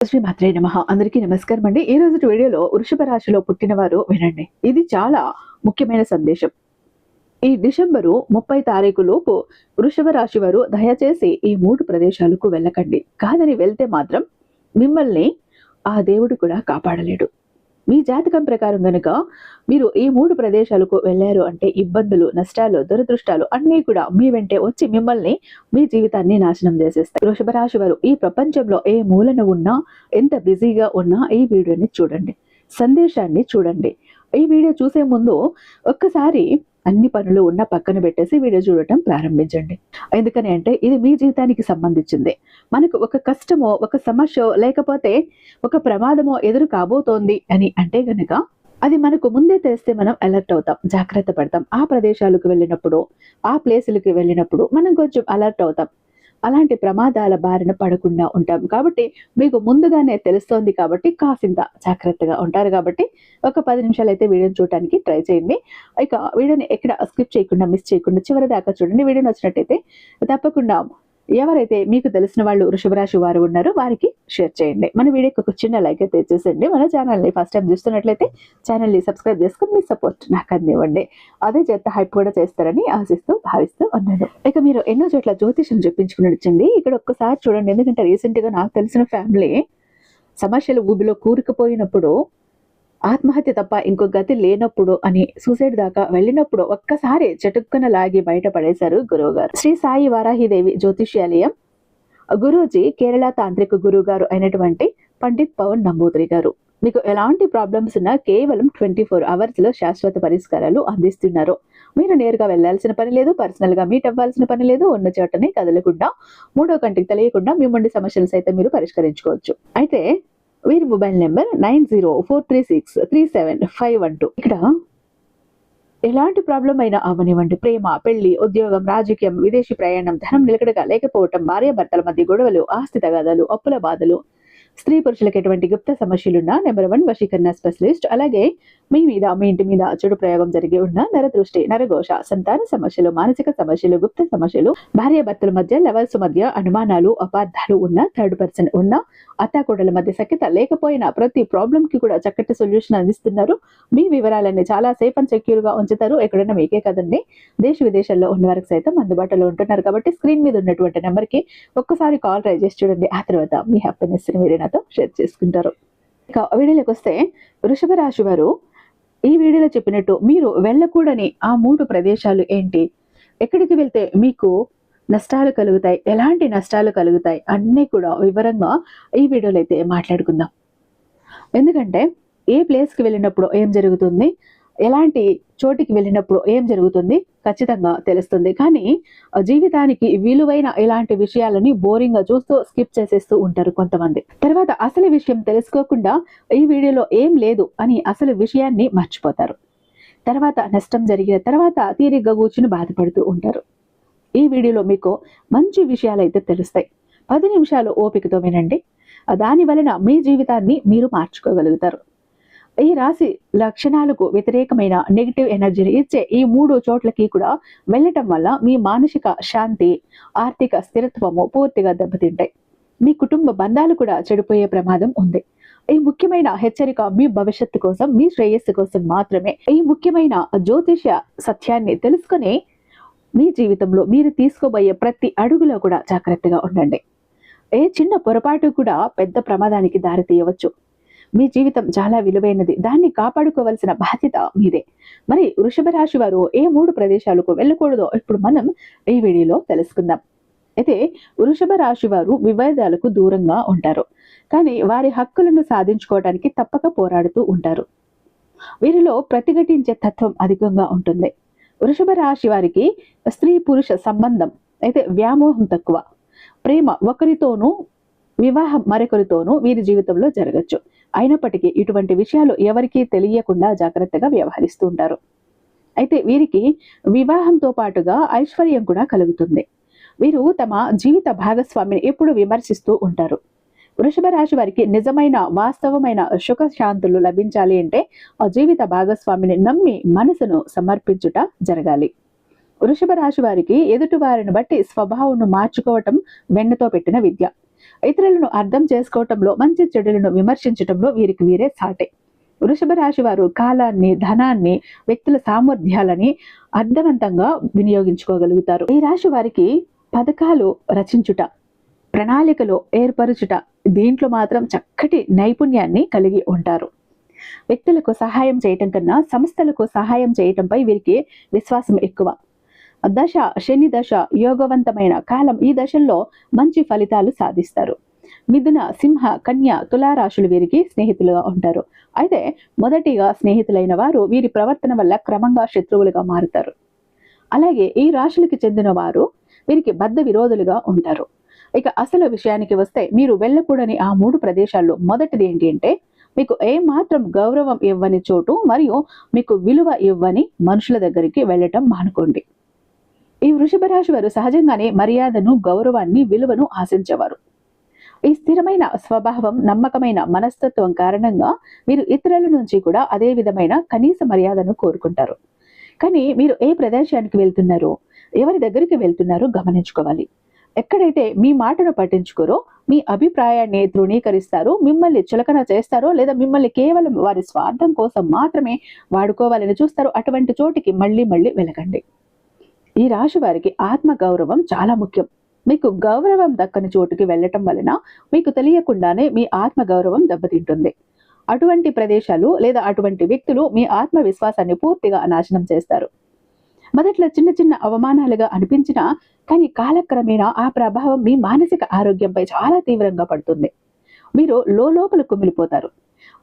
శ్రీ మాత్రే నమ. అందరికీ నమస్కారం అండి. ఈ రోజు వీడియోలో వృషభ రాశిలో పుట్టినవారు వినండి. ఇది చాలా ముఖ్యమైన సందేశం. ఈ డిసెంబరు ముప్పై తారీఖు లోపు వృషభ రాశి వారు దయచేసి ఈ మూడు ప్రదేశాలకు వెళ్ళకండి. కాదని వెళ్తే మాత్రం మిమ్మల్ని ఆ దేవుడు కూడా కాపాడలేడు. మీ జాతకం ప్రకారం గనుక మీరు ఈ మూడు ప్రదేశాలకు వెళ్ళారు అంటే ఇబ్బందులు నష్టాలు దురదృష్టాలు అన్నీ కూడా మీ వెంటే వచ్చి మిమ్మల్ని మీ జీవితాన్ని నాశనం చేసేస్తాయి. వృషభ రాశి వారు ఈ ప్రపంచంలో ఏ మూలన ఉన్నా ఎంత బిజీగా ఉన్నా ఈ వీడియోని చూడండి. సందేశాన్ని చూడండి. ఈ వీడియో చూసే ముందు ఒక్కసారి అన్ని పనులు ఉన్న పక్కన పెట్టేసి వీడియో చూడటం ప్రారంభించండి. ఎందుకని అంటే ఇది మీ జీవితానికి సంబంధించింది. మనకు ఒక కష్టమో ఒక సమస్య లేకపోతే ఒక ప్రమాదమో ఎదురు కాబోతోంది అని అంటే గనుక అది మనకు ముందే తెలిస్తే మనం అలర్ట్ అవుతాం జాగ్రత్త పడతాం. ఆ ప్రదేశాలకు వెళ్ళినప్పుడు ఆ ప్లేసులకు వెళ్ళినప్పుడు మనం కొంచెం అలర్ట్ అవుతాం. అలాంటి ప్రమాదాల బారిన పడకుండా ఉంటాం. కాబట్టి మీకు ముందుగానే తెలుస్తోంది కాబట్టి కాసింత జాగ్రత్తగా ఉంటారు కాబట్టి ఒక పది నిమిషాలు అయితే వీడియోని చూడటానికి ట్రై చేయండి. ఇక వీడియోని ఎక్కడ స్కిప్ చేయకుండా మిస్ చేయకుండా చివరి దాకా చూడండి. వీడియో నచ్చినట్టయితే తప్పకుండా ఎవరైతే మీకు తెలిసిన వాళ్ళు వృషభరాశి వారు ఉన్నారో వారికి షేర్ చేయండి. మన వీడియోకి ఒక చిన్న లైక్ అయితే చేసేయండి మన ఛానల్ని ఫస్ట్ టైం చూస్తున్నట్లయితే ఛానల్ని సబ్స్క్రైబ్ చేసుకుని మీ సపోర్ట్ నాకు అందివ్వండి. అదే చేత హైప్ కూడా చేస్తారని ఆశిస్తూ భావిస్తూ ఉన్నాను. ఇక మీరు ఎన్నో చోట్ల జ్యోతిషం చెప్పించుకుని ఇక్కడ ఒక్కసారి చూడండి. ఎందుకంటే రీసెంట్గా నాకు తెలిసిన ఫ్యామిలీ సమస్యలు ఊబిలో కూరుకుపోయినప్పుడు ఆత్మహత్య తప్ప ఇంకో గతి లేనప్పుడు అని సూసైడ్ దాకా వెళ్ళినప్పుడు ఒక్కసారి చటుక్కున లాగి బయటపడేశారు గురువుగారు. గురువు గారు శ్రీ సాయి వారాహిదేవి జ్యోతిష్యాలయం గురూజీ కేరళ తాంత్రిక గురుగారు అయినటువంటి పండిత్ పవన్ నంబూద్రి గారు. మీకు ఎలాంటి ప్రాబ్లమ్స్ ఉన్నా కేవలం ట్వంటీ ఫోర్ అవర్స్లో శాశ్వత పరిష్కారాలు అందిస్తున్నారు. మీరు నేరుగా వెళ్ళాల్సిన పని లేదు పర్సనల్గా మీట్ అవ్వాల్సిన పని లేదు ఉన్న చోటనే కదలకుండా మూడో కంటికి తెలియకుండా మీ మొండి సమస్యలు సైతం మీరు పరిష్కరించుకోవచ్చు. అయితే వీరి mobile number nine zero four three six three seven five one two. ఇక్కడ ఎలాంటి ప్రాబ్లం అయినా అవనివ్వండి ప్రేమ పెళ్ళి ఉద్యోగం రాజకీయం విదేశీ ప్రయాణం ధనం నిలకడగా లేకపోవటం భార్యాభర్తల మధ్య గొడవలు ఆస్తి తగాదాలు అప్పుల బాధలు స్త్రీ పురుషులకు ఎటువంటి గుప్త సమస్యలున్నా నెంబర్ వన్ వశీకరణ స్పెషలిస్ట్. అలాగే మీ మీద మీ ఇంటి మీద చెడు ప్రయోగం జరిగి ఉన్న నరదృష్టి నరఘోష సంతాన సమస్యలు మానసిక సమస్యలు గుప్త సమస్యలు భార్యాభర్తల మధ్య లెవెల్స్ మధ్య అనుమానాలు అపార్థాలు ఉన్న థర్డ్ పర్సన్ ఉన్న అత్తాకోడల మధ్య సఖ్యత లేకపోయినా ప్రతి ప్రాబ్లం కి కూడా చక్కటి సొల్యూషన్ అందిస్తున్నారు. మీ వివరాలన్నీ చాలా సేఫ్ అండ్ సెక్యూర్గా ఉంచుతారు. ఎక్కడైనా మీకే కదండి. దేశ విదేశాల్లో ఉన్న వారికి సైతం అందుబాటులో ఉంటున్నారు. కాబట్టి స్క్రీన్ మీద ఉన్నటువంటి నెంబర్కి ఒక్కసారి కాల్ ట్రై చేసి చూడండి. ఆ తర్వాత మీ హ్యాపీనెస్ని మీరు నాతో షేర్ చేసుకుంటారు. ఇక వీడియోలోకి వస్తే వృషభ రాశి వారు ఈ వీడియోలో చెప్పినట్టు మీరు వెళ్ళకూడని ఆ మూడు ప్రదేశాలు ఏంటి? ఎక్కడికి వెళ్తే మీకు నష్టాలు కలుగుతాయి? ఎలాంటి నష్టాలు కలుగుతాయి? అన్నీ కూడా వివరంగా ఈ వీడియోలో అయితే మాట్లాడుకుందాం. ఎందుకంటే ఏ ప్లేస్కి వెళ్ళినప్పుడు ఏం జరుగుతుంది? ఎలాంటి చోటికి వెళ్ళినప్పుడు ఏం జరుగుతుంది? ఖచ్చితంగా తెలుస్తుంది. కానీ జీవితానికి విలువైన ఇలాంటి విషయాలని బోరింగ్గా చూస్తూ స్కిప్ చేసేస్తూ ఉంటారు కొంతమంది. తర్వాత అసలు విషయం తెలుసుకోకుండా ఈ వీడియోలో ఏం లేదు అని అసలు విషయాన్ని మర్చిపోతారు. తర్వాత నష్టం జరిగిన తర్వాత తీరిగ్గా కూర్చుని బాధపడుతూ ఉంటారు. ఈ వీడియోలో మీకు మంచి విషయాలు అయితే తెలుస్తాయి. పది నిమిషాలు ఓపికతో వినండి. దాని వలన మీ జీవితాన్ని మీరు మార్చుకోగలుగుతారు. ఈ రాశి లక్షణాలకు వ్యతిరేకమైన నెగిటివ్ ఎనర్జీని ఇచ్చే ఈ మూడు చోట్లకి కూడా వెళ్ళటం వల్ల మీ మానసిక శాంతి ఆర్థిక స్థిరత్వము పూర్తిగా దెబ్బతింటాయి. మీ కుటుంబ బంధాలు కూడా చెడిపోయే ప్రమాదం ఉంది. ఈ ముఖ్యమైన హెచ్చరిక మీ భవిష్యత్తు కోసం మీ శ్రేయస్సు కోసం మాత్రమే. ఈ ముఖ్యమైన జ్యోతిష సత్యాన్ని తెలుసుకుని మీ జీవితంలో మీరు తీసుకోబోయే ప్రతి అడుగులో కూడా జాగ్రత్తగా ఉండండి. ఏ చిన్న పొరపాటు కూడా పెద్ద ప్రమాదానికి దారి తీయవచ్చు మీ జీవితం చాలా విలువైనది. దాన్ని కాపాడుకోవాల్సిన బాధ్యత మీదే. మరి వృషభ రాశి వారు ఏ మూడు ప్రదేశాలకు వెళ్ళకూడదో ఇప్పుడు మనం ఈ వీడియోలో తెలుసుకుందాం. అయితే వృషభ రాశి వారు వివాదాలకు దూరంగా ఉంటారు. కానీ వారి హక్కులను సాధించుకోవడానికి తప్పక పోరాడుతూ ఉంటారు. వీరిలో ప్రతిఘటించే తత్వం అధికంగా ఉంటుంది. వృషభ రాశి వారికి స్త్రీ పురుష సంబంధం అయితే వ్యామోహం తక్కువ. ప్రేమ ఒకరితోనూ వివాహం మరొకరితోనూ వీరి జీవితంలో జరగచ్చు. అయినప్పటికీ ఇటువంటి విషయాలు ఎవరికీ తెలియకుండా జాగ్రత్తగా వ్యవహరిస్తూ ఉంటారు అయితే వీరికి వివాహంతో పాటుగా ఐశ్వర్యం కూడా కలుగుతుంది. వీరు తమ జీవిత భాగస్వామిని ఎప్పుడు విమర్శిస్తూ ఉంటారు. వృషభ రాశి వారికి నిజమైన వాస్తవమైన సుఖ శాంతులు లభించాలి అంటే ఆ జీవిత భాగస్వామిని నమ్మి మనసును సమర్పించుట జరగాలి. వృషభ రాశి వారికి ఎదుటి వారిని బట్టి స్వభావం మార్చుకోవటం వెన్నతో పెట్టిన విద్య. ఇతరులను అర్థం చేసుకోవటంలో మంచి చెడులను విమర్శించటంలో వీరికి వీరే సాటే. వృషభ రాశి వారు కాలాన్ని ధనాన్ని వ్యక్తుల సామర్థ్యాలని అర్థవంతంగా వినియోగించుకోగలుగుతారు. ఈ రాశి వారికి పథకాలు రచించుట ప్రణాళికలు ఏర్పరచుట దీంట్లో మాత్రం చక్కటి నైపుణ్యాన్ని కలిగి ఉంటారు. వ్యక్తులకు సహాయం చేయటం కన్నా సంస్థలకు సహాయం చేయటంపై వీరికి విశ్వాసం ఎక్కువ. దశ శని దశ యోగవంతమైన కాలం ఈ దశల్లో మంచి ఫలితాలు సాధిస్తారు. మిథున సింహ కన్య తులారాశులు వీరికి స్నేహితులుగా ఉంటారు. అయితే మొదటిగా స్నేహితులైన వారు వీరి ప్రవర్తన వల్ల క్రమంగా శత్రువులుగా మారుతారు. అలాగే ఈ రాశులకి చెందిన వారు వీరికి బద్ద విరోధులుగా ఉంటారు. ఇక అసలు విషయానికి వస్తే మీరు వెళ్ళకూడని ఆ మూడు ప్రదేశాల్లో మొదటిది ఏంటి అంటే మీకు ఏమాత్రం గౌరవం ఇవ్వని చోటు మరియు మీకు విలువ ఇవ్వని మనుషుల దగ్గరికి వెళ్ళటం మానుకోండి. ఈ వృషభ రాశి వారు సహజంగానే మర్యాదను గౌరవాన్ని విలువను ఆశించేవారు. ఈ స్థిరమైన స్వభావం నమ్మకమైన మనస్తత్వం కారణంగా మీరు ఇతరుల నుంచి కూడా అదే విధమైన కనీస మర్యాదను కోరుకుంటారు. కానీ మీరు ఏ ప్రదేశానికి వెళ్తున్నారో ఎవరి దగ్గరికి వెళ్తున్నారో గమనించుకోవాలి. ఎక్కడైతే మీ మాటను పట్టించుకోరో మీ అభిప్రాయాన్ని తృణీకరిస్తారో మిమ్మల్ని చులకన చేస్తారో లేదా మిమ్మల్ని కేవలం వారి స్వార్థం కోసం మాత్రమే వాడుకోవాలని చూస్తారో అటువంటి చోటికి మళ్ళీ మళ్ళీ వెలగండి ఈ రాశి వారికి ఆత్మ గౌరవం చాలా ముఖ్యం. మీకు గౌరవం దక్కని చోటుకి వెళ్ళటం వలన మీకు తెలియకుండానే మీ ఆత్మ గౌరవం దెబ్బతింటుంది. అటువంటి ప్రదేశాలు లేదా అటువంటి వ్యక్తులు మీ ఆత్మవిశ్వాసాన్ని పూర్తిగా నాశనం చేస్తారు. మొదట్లో చిన్న చిన్న అవమానాలుగా అనిపించినా కానీ కాలక్రమేణా ఆ ప్రభావం మీ మానసిక ఆరోగ్యంపై చాలా తీవ్రంగా పడుతుంది. మీరు లోపల కుమిలిపోతారు.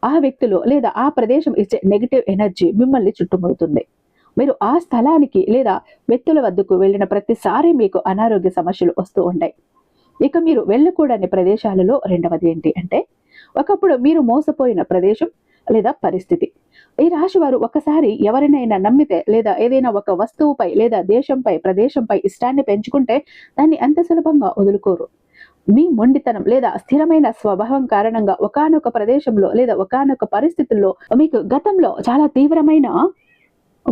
ఆ వ్యక్తులు లేదా ఆ ప్రదేశం ఇచ్చే నెగిటివ్ ఎనర్జీ మిమ్మల్ని చుట్టుముడుతుంది. మీరు ఆ స్థలానికి లేదా వ్యక్తుల వద్దకు వెళ్ళిన ప్రతిసారి మీకు అనారోగ్య సమస్యలు వస్తూ ఉంటాయి. ఇక మీరు వెళ్ళకూడని ప్రదేశాలలో రెండవది ఏంటి అంటే ఒకప్పుడు మీరు మోసపోయిన ప్రదేశం లేదా పరిస్థితి. ఈ రాశి వారు ఒకసారి ఎవరినైనా నమ్మితే లేదా ఏదైనా ఒక వస్తువుపై లేదా దేశంపై ప్రదేశంపై ఇష్టాన్ని పెంచుకుంటే దాన్ని అంత సులభంగా వదులుకోరు. మీ మొండితనం లేదా స్థిరమైన స్వభావం కారణంగా ఒకానొక ప్రదేశంలో లేదా ఒకానొక పరిస్థితుల్లో మీకు గతంలో చాలా తీవ్రమైన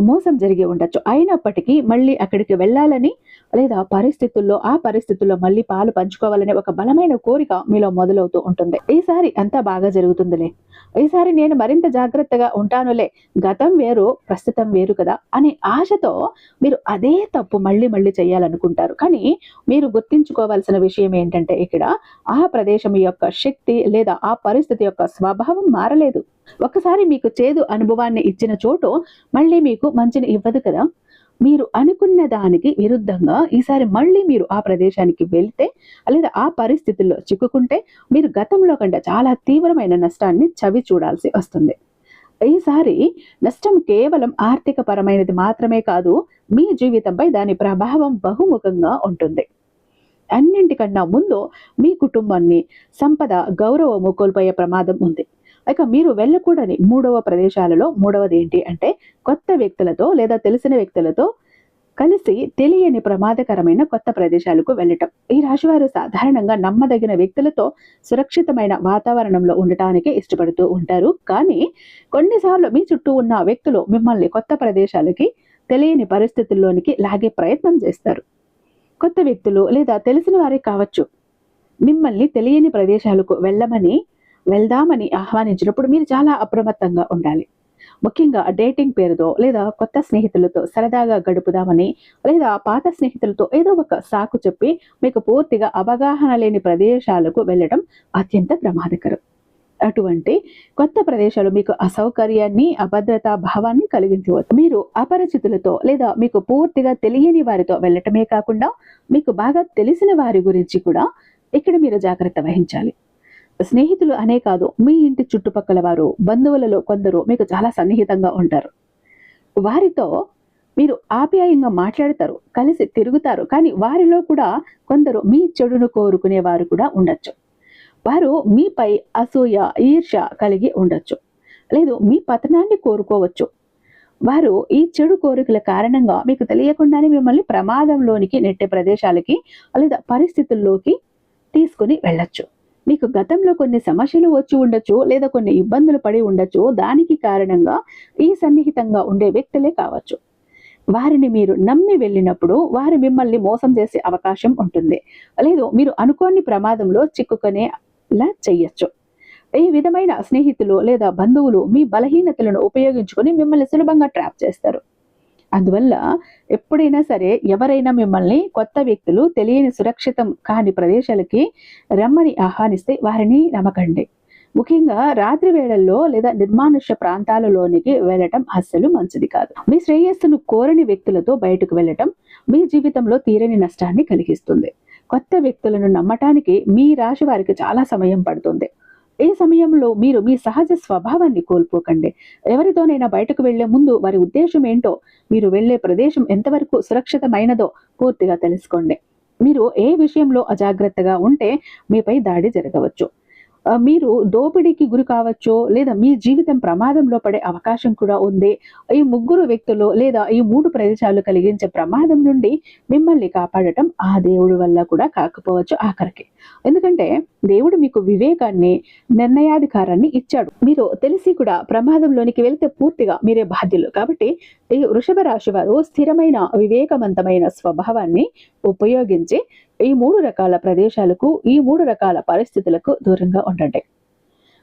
మోసం జరిగి ఉండొచ్చు. అయినప్పటికీ మళ్ళీ అక్కడికి వెళ్ళాలని లేదా పరిస్థితుల్లో ఆ పరిస్థితుల్లో మళ్ళీ పాలు పంచుకోవాలనే ఒక బలమైన కోరిక మీలో మొదలవుతూ ఉంటుంది. ఈసారి అంతా బాగా జరుగుతుందిలే. ఈసారి నేను మరింత జాగ్రత్తగా ఉంటానులే. గతం వేరు ప్రస్తుతం వేరు కదా అనే ఆశతో మీరు అదే తప్పు మళ్ళీ మళ్ళీ చేయాలనుకుంటారు. కానీ మీరు గుర్తించుకోవాల్సిన విషయం ఏంటంటే ఇక్కడ ఆ ప్రదేశం యొక్క శక్తి లేదా ఆ పరిస్థితి యొక్క స్వభావం మారలేదు. ఒకసారి మీకు చేదు అనుభవాన్ని ఇచ్చిన చోటు మళ్ళీ మీకు మంచిని ఇవ్వదు కదా. మీరు అనుకున్న దానికి విరుద్ధంగా ఈసారి మళ్ళీ మీరు ఆ ప్రదేశానికి వెళ్తే లేదా ఆ పరిస్థితుల్లో చిక్కుకుంటే మీరు గతంలో కంటే చాలా తీవ్రమైన నష్టాన్ని చవి చూడాల్సి వస్తుంది. ఈసారి నష్టం కేవలం ఆర్థిక పరమైనది మాత్రమే కాదు మీ జీవితంపై దాని ప్రభావం బహుముఖంగా ఉంటుంది. అన్నింటికన్నా ముందు మీ కుటుంబాన్ని సంపద గౌరవము కోల్పోయే ప్రమాదం ఉంది. ఇక మీరు వెళ్ళకూడని మూడవ ప్రదేశాలలో మూడవది ఏంటి అంటే కొత్త వ్యక్తులతో లేదా తెలిసిన వ్యక్తులతో కలిసి తెలియని ప్రమాదకరమైన కొత్త ప్రదేశాలకు వెళ్ళటం. ఈ రాశివారు సాధారణంగా నమ్మదగిన వ్యక్తులతో సురక్షితమైన వాతావరణంలో ఉండటానికి ఇష్టపడుతూ ఉంటారు. కానీ కొన్నిసార్లు మీ చుట్టూ ఉన్న వ్యక్తులు మిమ్మల్ని కొత్త ప్రదేశాలకి తెలియని పరిస్థితుల్లోనికి లాగే ప్రయత్నం చేస్తారు. కొత్త వ్యక్తులు లేదా తెలిసిన వారే కావచ్చు. మిమ్మల్ని తెలియని ప్రదేశాలకు వెళ్ళమని వెళ్దామని ఆహ్వానించినప్పుడు మీరు చాలా అప్రమత్తంగా ఉండాలి. ముఖ్యంగా డేటింగ్ పేరుతో లేదా కొత్త స్నేహితులతో సరదాగా గడుపుదామని లేదా పాత స్నేహితులతో ఏదో ఒక సాకు చెప్పి మీకు పూర్తిగా అవగాహన లేని ప్రదేశాలకు వెళ్ళడం అత్యంత ప్రమాదకరం. అటువంటి కొత్త ప్రదేశాలు మీకు అసౌకర్యాన్ని అభద్రతా భావాన్ని కలిగించవచ్చు. మీరు అపరిచితులతో లేదా మీకు పూర్తిగా తెలియని వారితో వెళ్ళటమే కాకుండా మీకు బాగా తెలిసిన వారి గురించి కూడా ఇక్కడ మీరు జాగ్రత్త వహించాలి. స్నేహితులు అనే కాదు మీ ఇంటి చుట్టుపక్కల వారు బంధువులలో కొందరు మీకు చాలా సన్నిహితంగా ఉంటారు. వారితో మీరు ఆప్యాయంగా మాట్లాడతారు కలిసి తిరుగుతారు కానీ వారిలో కూడా కొందరు మీ చెడును కోరుకునే వారు కూడా ఉండొచ్చు. వారు మీపై అసూయ ఈర్ష కలిగి ఉండొచ్చు. లేదు మీ పతనాన్ని కోరుకోవచ్చు. వారు ఈ చెడు కోరికల కారణంగా మీకు తెలియకుండానే మిమ్మల్ని ప్రమాదంలోనికి నెట్టే ప్రదేశాలకి లేదా పరిస్థితుల్లోకి తీసుకుని వెళ్ళచ్చు. మీకు గతంలో కొన్ని సమస్యలు వచ్చి ఉండొచ్చు లేదా కొన్ని ఇబ్బందులు పడి ఉండొచ్చు. దానికి కారణంగా ఈ సన్నిహితంగా ఉండే వ్యక్తులే కావచ్చు. వారిని మీరు నమ్మి వెళ్ళినప్పుడు వారు మిమ్మల్ని మోసం చేసే అవకాశం ఉంటుంది. లేదు మీరు అనుకోని ప్రమాదంలో చిక్కుకునేలా చెయ్యొచ్చు ఈ విధమైన స్నేహితులు లేదా బంధువులు మీ బలహీనతలను ఉపయోగించుకొని మిమ్మల్ని సులభంగా ట్రాప్ చేస్తారు. అందువల్ల ఎప్పుడైనా సరే ఎవరైనా మిమ్మల్ని కొత్త వ్యక్తులు తెలియని సురక్షితం కాని ప్రదేశాలకి రమ్మని ఆహ్వానిస్తే వారిని నమ్మకండి. ముఖ్యంగా రాత్రి వేళల్లో లేదా నిర్మానుష్య ప్రాంతాలలోనికి వెళ్ళటం అస్సలు మంచిది కాదు. మీ శ్రేయస్సును కోరని వ్యక్తులతో బయటకు వెళ్ళటం మీ జీవితంలో తీరని నష్టాన్ని కలిగిస్తుంది. కొత్త వ్యక్తులను నమ్మటానికి మీ రాశి వారికి చాలా సమయం పడుతుంది. ఈ సమయంలో మీరు మీ సహజ స్వభావాన్ని కోల్పోకండి. ఎవరితోనైనా బయటకు వెళ్ళే ముందు వారి ఉద్దేశం ఏంటో మీరు వెళ్ళే ప్రదేశం ఎంతవరకు సురక్షితమైనదో పూర్తిగా తెలుసుకోండి. మీరు ఏ విషయంలో అజాగ్రత్తగా ఉంటే మీపై దాడి జరగవచ్చు. మీరు దోపిడీకి గురి కావచ్చు లేదా మీ జీవితం ప్రమాదంలో పడే అవకాశం కూడా ఉంది ఈ ముగ్గురు వ్యక్తులు లేదా ఈ మూడు ప్రదేశాలు కలిగించే ప్రమాదం నుండి మిమ్మల్ని కాపాడటం ఆ దేవుడి వల్ల కూడా కాకపోవచ్చు ఆఖరికి. ఎందుకంటే దేవుడు మీకు వివేకాన్ని నిర్ణయాధికారాన్ని ఇచ్చాడు. మీరు తెలిసి కూడా ప్రమాదంలోనికి వెళ్తే పూర్తిగా మీరే బాధ్యులు. కాబట్టి ఈ వృషభ రాశి వారు స్థిరమైన వివేకవంతమైన స్వభావాన్ని ఉపయోగించి ఈ మూడు రకాల ప్రదేశాలకు ఈ మూడు రకాల పరిస్థితులకు దూరంగా ఉండండి.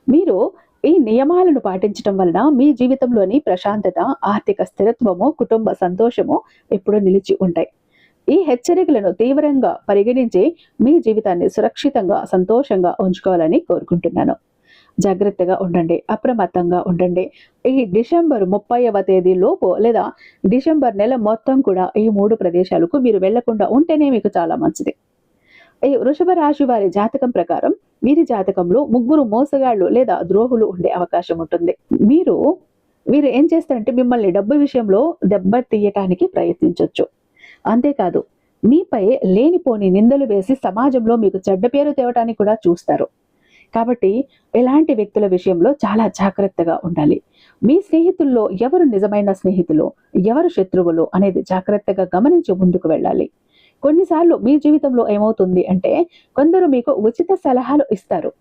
మీరు ఈ నియమాలను పాటించడం వలన మీ జీవితంలోని ప్రశాంతత ఆర్థిక స్థిరత్వము కుటుంబ సంతోషము ఎప్పుడూ నిలిచి ఉంటాయి. ఈ హెచ్చరికలను తీవ్రంగా పరిగణించి మీ జీవితాన్ని సురక్షితంగా సంతోషంగా ఉంచుకోవాలని కోరుకుంటున్నాను. జాగ్రత్తగా ఉండండి అప్రమత్తంగా ఉండండి. ఈ డిసెంబర్ ముప్పైవ తేదీ లోపు లేదా డిసెంబర్ నెల మొత్తం కూడా ఈ మూడు ప్రదేశాలకు మీరు వెళ్ళకుండా ఉంటేనే మీకు చాలా మంచిది. ఈ వృషభ రాశి వారి జాతకం ప్రకారం వీరి జాతకంలో ముగ్గురు మోసగాళ్ళు లేదా ద్రోహులు ఉండే అవకాశం ఉంటుంది. మీరు మీరు ఏం చేస్తారంటే మిమ్మల్ని డబ్బు విషయంలో దెబ్బ తీయటానికి ప్రయత్నించవచ్చు అంతేకాదు మీపై లేనిపోని నిందలు వేసి సమాజంలో మీకు చెడ్డ పేరు తేవటానికి కూడా చూస్తారు. కాబట్టి ఎలాంటి వ్యక్తుల విషయంలో చాలా జాగ్రత్తగా ఉండాలి. మీ స్నేహితుల్లో ఎవరు నిజమైన స్నేహితులు ఎవరు శత్రువులు అనేది జాగ్రత్తగా గమనించి ముందుకు వెళ్ళాలి. కొన్నిసార్లు మీ జీవితంలో ఏమవుతుంది అంటే కొందరు మీకు ఉచిత సలహాలు ఇస్తారు.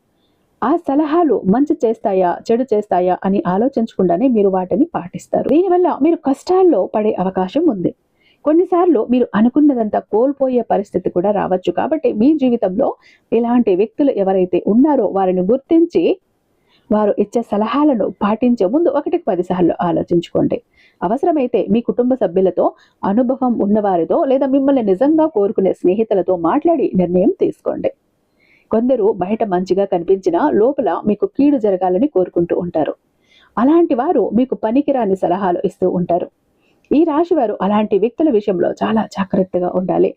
ఆ సలహాలు మంచి చేస్తాయా చెడు చేస్తాయా అని ఆలోచించకుండానే మీరు వాటిని పాటిస్తారు. దీనివల్ల మీరు కష్టాల్లో పడే అవకాశం ఉంది. కొన్నిసార్లు మీరు అనుకున్నదంతా కోల్పోయే పరిస్థితి కూడా రావచ్చు. కాబట్టి మీ జీవితంలో ఇలాంటి వ్యక్తులు ఎవరైతే ఉన్నారో వారిని గుర్తించి వారు ఇచ్చే సలహాలను పాటించే ముందు ఒకటికి పదిసార్లు ఆలోచించుకోండి. అవసరమైతే మీ కుటుంబ సభ్యులతో అనుభవం ఉన్నవారితో లేదా మిమ్మల్ని నిజంగా కోరుకునే స్నేహితులతో మాట్లాడి నిర్ణయం తీసుకోండి. కొందరు బయట మంచిగా కనిపించినా లోపల మీకు కీడు జరగాలని కోరుకుంటూ ఉంటారు. అలాంటి వారు మీకు పనికిరాని సలహాలు ఇస్తూ ఉంటారు. ఈ రాశి వారు అలాంటి వ్యక్తుల విషయంలో చాలా జాగ్రత్తగా ఉండాలి.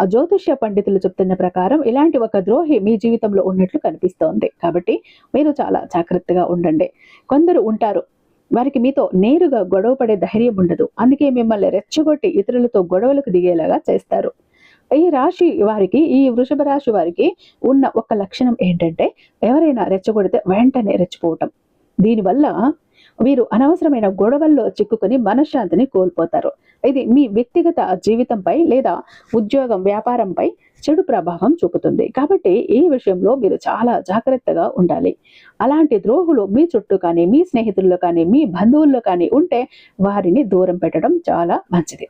ఆ జ్యోతిష్య పండితులు చెప్తున్న ప్రకారం ఇలాంటి ఒక ద్రోహి మీ జీవితంలో ఉన్నట్లు కనిపిస్తోంది. కాబట్టి మీరు చాలా జాగ్రత్తగా ఉండండి. కొందరు ఉంటారు వారికి మీతో నేరుగా గొడవ పడే ధైర్యం ఉండదు. అందుకే మిమ్మల్ని రెచ్చగొట్టి ఇతరులతో గొడవలకు దిగేలాగా చేస్తారు. ఈ రాశి వారికి ఈ వృషభ రాశి వారికి ఉన్న ఒక లక్షణం ఏంటంటే ఎవరైనా రెచ్చగొడితే వెంటనే రెచ్చిపోవటం. దీనివల్ల వీరు అనవసరమైన గొడవల్లో చిక్కుకొని మనశ్శాంతిని కోల్పోతారు. ఇది మీ వ్యక్తిగత జీవితంపై లేదా ఉద్యోగం వ్యాపారంపై చెడు ప్రభావం చూపుతుంది. కాబట్టి ఈ విషయంలో మీరు చాలా జాగ్రత్తగా ఉండాలి. అలాంటి ద్రోహులు మీ చుట్టూ కానీ మీ స్నేహితుల్లో కానీ మీ బంధువుల్లో కానీ ఉంటే వారిని దూరం పెట్టడం చాలా మంచిది.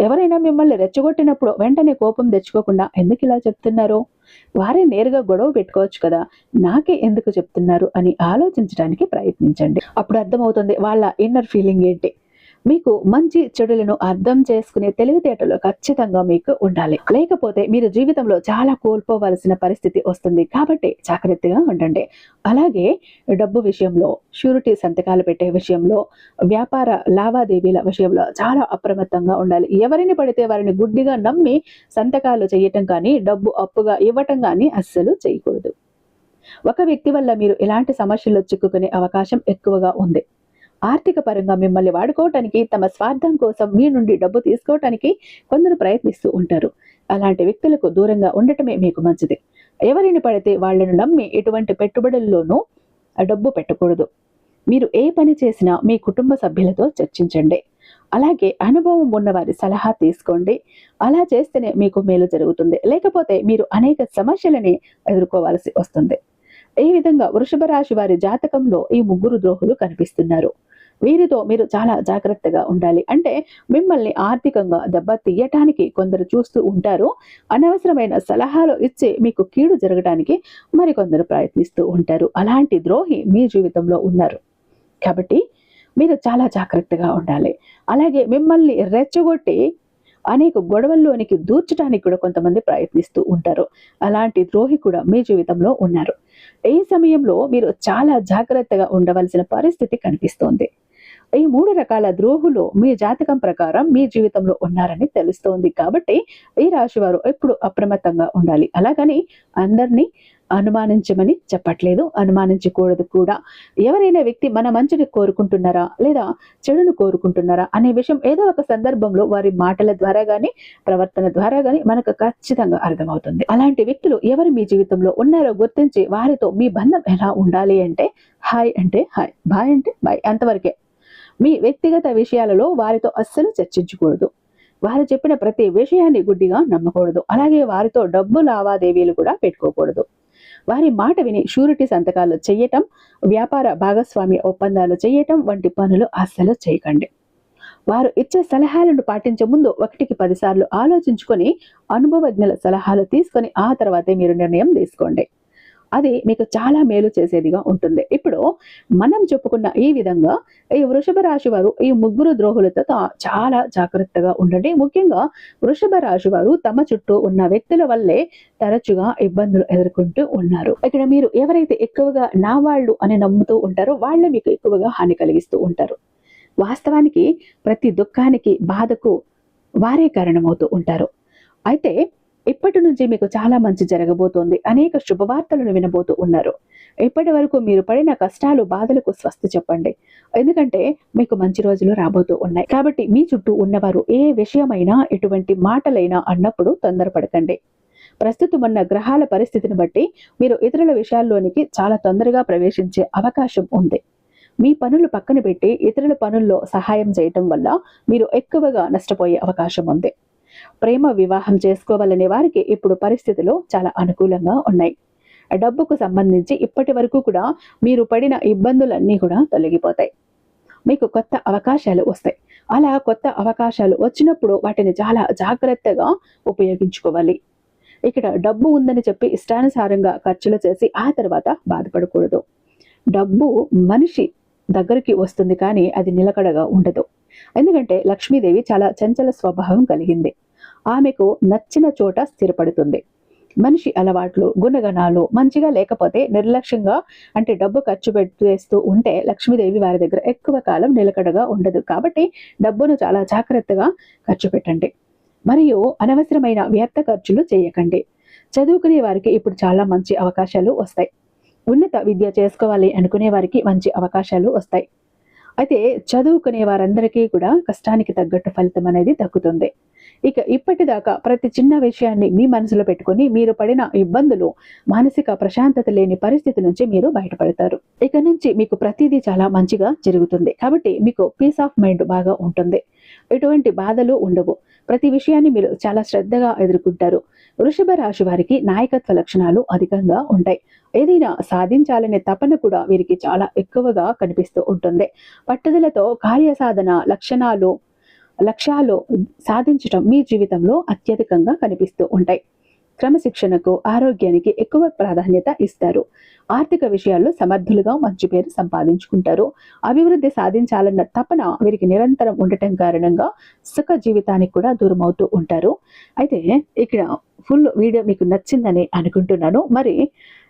ఎవరైనా మిమ్మల్ని రెచ్చగొట్టినప్పుడు వెంటనే కోపం తెచ్చుకోకుండా ఎందుకు ఇలా చెప్తున్నారు? వారే నేరుగా గొడవ పెట్టుకోవచ్చు కదా నాకే ఎందుకు చెప్తున్నారు అని ఆలోచించడానికి ప్రయత్నించండి. అప్పుడు అర్థమవుతుంది వాళ్ళ ఇన్నర్ ఫీలింగ్ ఏంటి. మీకు మంచి చెడులను అర్థం చేసుకునే తెలివితేటలు ఖచ్చితంగా మీకు ఉండాలి. లేకపోతే మీరు జీవితంలో చాలా కోల్పోవలసిన పరిస్థితి వస్తుంది. కాబట్టి జాగ్రత్తగా ఉండండి. అలాగే డబ్బు విషయంలో షూరిటీ సంతకాలు పెట్టే విషయంలో వ్యాపార లావాదేవీల విషయంలో చాలా అప్రమత్తంగా ఉండాలి. ఎవరిని పడితే వారిని గుడ్డిగా నమ్మి సంతకాలు చేయటం కానీ డబ్బు అప్పుగా ఇవ్వటం కానీ అస్సలు చేయకూడదు. ఒక వ్యక్తి వల్ల మీరు ఇలాంటి సమస్యల్లో చిక్కుకునే అవకాశం ఎక్కువగా ఉంది. ఆర్థిక పరంగా మిమ్మల్ని వాడుకోవటానికి తమ స్వార్థం కోసం మీ నుండి డబ్బు తీసుకోవటానికి కొందరు ప్రయత్నిస్తూ ఉంటారు. అలాంటి వ్యక్తులకు దూరంగా ఉండటమే మీకు మంచిది. ఎవరిని పడితే వాళ్ళను నమ్మి ఎటువంటి పెట్టుబడుల్లోనూ డబ్బు పెట్టకూడదు. మీరు ఏ పని చేసినా మీ కుటుంబ సభ్యులతో చర్చించండి. అలాగే అనుభవం ఉన్నవారి సలహా తీసుకోండి. అలా చేస్తేనే మీకు మేలు జరుగుతుంది. లేకపోతే మీరు అనేక సమస్యలని ఎదుర్కోవాల్సి వస్తుంది. ఈ విధంగా వృషభ రాశి వారి జాతకంలో ఈ ముగ్గురు ద్రోహులు కనిపిస్తున్నారు. వీరితో మీరు చాలా జాగ్రత్తగా ఉండాలి. అంటే మిమ్మల్ని ఆర్థికంగా దెబ్బ తీయటానికి కొందరు చూస్తూ ఉంటారు. అనవసరమైన సలహాలు ఇచ్చి మీకు కీడు జరగడానికి మరికొందరు ప్రయత్నిస్తూ ఉంటారు. అలాంటి ద్రోహి మీ జీవితంలో ఉన్నారు. కాబట్టి మీరు చాలా జాగ్రత్తగా ఉండాలి. అలాగే మిమ్మల్ని రెచ్చగొట్టి అనేక గొడవల్లోనికి దూర్చడానికి కూడా కొంతమంది ప్రయత్నిస్తూ ఉంటారు. అలాంటి ద్రోహి కూడా మీ జీవితంలో ఉన్నారు. ఈ సమయంలో మీరు చాలా జాగ్రత్తగా ఉండవలసిన పరిస్థితి కనిపిస్తోంది. ఈ మూడు రకాల ద్రోహులు మీ జాతకం ప్రకారం మీ జీవితంలో ఉన్నారని తెలుస్తోంది. కాబట్టి ఈ రాశి వారు ఎప్పుడు అప్రమత్తంగా ఉండాలి. అలాగని అందరినీ అనుమానించమని చెప్పట్లేదు. అనుమానించకూడదు కూడా. ఎవరైనా వ్యక్తి మన మంచిని కోరుకుంటున్నారా? లేదా చెడును కోరుకుంటున్నారా? అనే విషయం ఏదో ఒక సందర్భంలో వారి మాటల ద్వారా కానీ ప్రవర్తన ద్వారా కానీ మనకు ఖచ్చితంగా అర్థమవుతుంది. అలాంటి వ్యక్తులు ఎవరు మీ జీవితంలో ఉన్నారో గుర్తించి వారితో మీ బంధం ఎలా ఉండాలి అంటే హాయ్ అంటే హాయ్ బాయ్ అంటే బాయ్ అంతవరకే. మీ వ్యక్తిగత విషయాలలో వారితో అస్సలు చర్చించకూడదు. వారు చెప్పిన ప్రతి విషయాన్ని గుడ్డిగా నమ్మకూడదు. అలాగే వారితో డబ్బు లావాదేవీలు కూడా పెట్టుకోకూడదు. వారి మాట విని షూరిటీ సంతకాలు చేయటం వ్యాపార భాగస్వామ్య ఒప్పందాలు చేయటం వంటి పనులు అస్సలు చేయకండి. వారు ఇచ్చే సలహాలను పాటించే ముందు ఒకటికి పదిసార్లు ఆలోచించుకొని అనుభవజ్ఞుల సలహాలు తీసుకొని ఆ తర్వాతే మీరు నిర్ణయం తీసుకోండి. అది మీకు చాలా మేలు చేసేదిగా ఉంటుంది. ఇప్పుడు మనం చెప్పుకున్న ఈ విధంగా ఈ వృషభ రాశి వారు ఈ ముగ్గురు ద్రోహులతో చాలా జాగ్రత్తగా ఉండండి. ముఖ్యంగా వృషభ రాశి వారు తమ చుట్టూ ఉన్న వ్యక్తుల వల్లే తరచుగా ఇబ్బందులు ఎదుర్కొంటూ ఉన్నారు. ఇక్కడ మీరు ఎవరైతే ఎక్కువగా నా వాళ్ళు అని నమ్ముతూ ఉంటారో వాళ్ళే మీకు ఎక్కువగా హాని కలిగిస్తూ ఉంటారు. వాస్తవానికి ప్రతి దుఃఖానికి బాధకు వారే కారణమవుతూ ఉంటారు. అయితే ఇప్పటి నుంచి మీకు చాలా మంచి జరగబోతోంది. అనేక శుభవార్తలను వినబోతూ ఉన్నారు. ఇప్పటి వరకు మీరు పడిన కష్టాలు బాధలకు స్వస్తి చెప్పండి. ఎందుకంటే మీకు మంచి రోజులు రాబోతూ ఉన్నాయి. కాబట్టి మీ చుట్టూ ఉన్నవారు ఏ విషయమైనా ఎటువంటి మాటలైనా అన్నప్పుడు తొందరపడకండి. ప్రస్తుతం ఉన్న గ్రహాల పరిస్థితిని బట్టి మీరు ఇతరుల విషయాల్లోనికి చాలా తొందరగా ప్రవేశించే అవకాశం ఉంది. మీ పనులు పక్కన పెట్టి ఇతరుల పనుల్లో సహాయం చేయటం వల్ల మీరు ఎక్కువగా నష్టపోయే అవకాశం ఉంది. ప్రేమ వివాహం చేసుకోవాలనే వారికి ఇప్పుడు పరిస్థితులు చాలా అనుకూలంగా ఉన్నాయి. డబ్బుకు సంబంధించి ఇప్పటి వరకు కూడా మీరు పడిన ఇబ్బందులన్నీ కూడా తొలగిపోతాయి. మీకు కొత్త అవకాశాలు వస్తాయి. అలా కొత్త అవకాశాలు వచ్చినప్పుడు వాటిని చాలా జాగ్రత్తగా ఉపయోగించుకోవాలి. ఇక్కడ డబ్బు ఉందని చెప్పి ఇష్టానుసారంగా ఖర్చులు చేసి ఆ తర్వాత బాధపడకూడదు. డబ్బు మనిషి దగ్గరికి వస్తుంది కానీ అది నిలకడగా ఉండదు. ఎందుకంటే లక్ష్మీదేవి చాలా చంచల స్వభావం కలిగింది. ఆమెకు నచ్చిన చోట స్థిరపడుతుంది. మనిషి అలవాట్లు గుణగణాలు మంచిగా లేకపోతే నిర్లక్ష్యంగా అంటే డబ్బు ఖర్చు పెట్టేస్తూ ఉంటే లక్ష్మీదేవి వారి దగ్గర ఎక్కువ కాలం నిలకడగా ఉండదు. కాబట్టి డబ్బును చాలా జాగ్రత్తగా ఖర్చు పెట్టండి. మరియు అనవసరమైన వ్యర్థ ఖర్చులు చేయకండి. చదువుకునే వారికి ఇప్పుడు చాలా మంచి అవకాశాలు వస్తాయి. ఉన్నత విద్య చేసుకోవాలి అనుకునే వారికి మంచి అవకాశాలు వస్తాయి. అయితే చదువుకునే వారందరికీ కూడా కష్టానికి తగ్గట్టు ఫలితం అనేది తగ్గుతుంది ఇక ఇప్పటిదాకా ప్రతి చిన్న విషయాన్ని మీ మనసులో పెట్టుకొని మీరు పడిన ఇబ్బందులు మానసిక ప్రశాంతత లేని పరిస్థితి నుంచి మీరు బయటపడతారు. ఇక నుంచి మీకు ప్రతిదీ చాలా మంచిగా జరుగుతుంది. కాబట్టి మీకు పీస్ ఆఫ్ మైండ్ బాగా ఉంటుంది. ఎటువంటి బాధలు ఉండవు. ప్రతి విషయాన్ని మీరు చాలా శ్రద్ధగా ఎదుర్కొంటారు. వృషభ రాశి వారికి నాయకత్వ లక్షణాలు అధికంగా ఉంటాయి. ఏదైనా సాధించాలనే తపన కూడా వీరికి చాలా ఎక్కువగా కనిపిస్తూ ఉంటుంది. పట్టుదలతో కార్యసాధన లక్షణాలు లక్ష్యాలు సాధించడం మీ జీవితంలో అత్యధికంగా కనిపిస్తూ ఉంటాయి. క్రమశిక్షణకు ఆరోగ్యానికి ఎక్కువ ప్రాధాన్యత ఇస్తారు. ఆర్థిక విషయాల్లో సమర్థులుగా మంచి పేరు సంపాదించుకుంటారు. అభివృద్ధి సాధించాలన్న తపన వీరికి నిరంతరం ఉండటం కారణంగా సుఖ జీవితానికి కూడా దూరం అవుతూ ఉంటారు. అయితే ఇక్కడ ఫుల్ వీడియో మీకు నచ్చిందని అనుకుంటున్నాను. మరి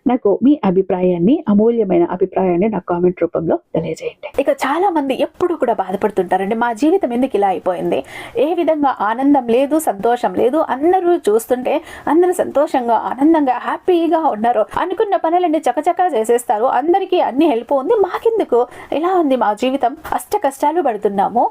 నాకు మీ అభిప్రాయాన్ని అమూల్యమైన అభిప్రాయాన్ని నా కామెంట్ రూపంలో తెలియజేయండి. ఇక చాలా మంది ఎప్పుడు కూడా బాధపడుతుంటారండి మా జీవితం ఎందుకు ఇలా అయిపోయింది? ఏ విధంగా ఆనందం లేదు సంతోషం లేదు అందరూ చూస్తుంటే అందరూ సంతోషంగా ఆనందంగా హ్యాపీగా ఉన్నారు అనుకున్న పనులన్నీ చకచకా చేసేస్తారు. అందరికీ అన్ని హెల్ప్ ఉంది మాకెందుకు? ఇలా ఉంది మా జీవితం? అష్ట కష్టాలు పడుతున్నాము.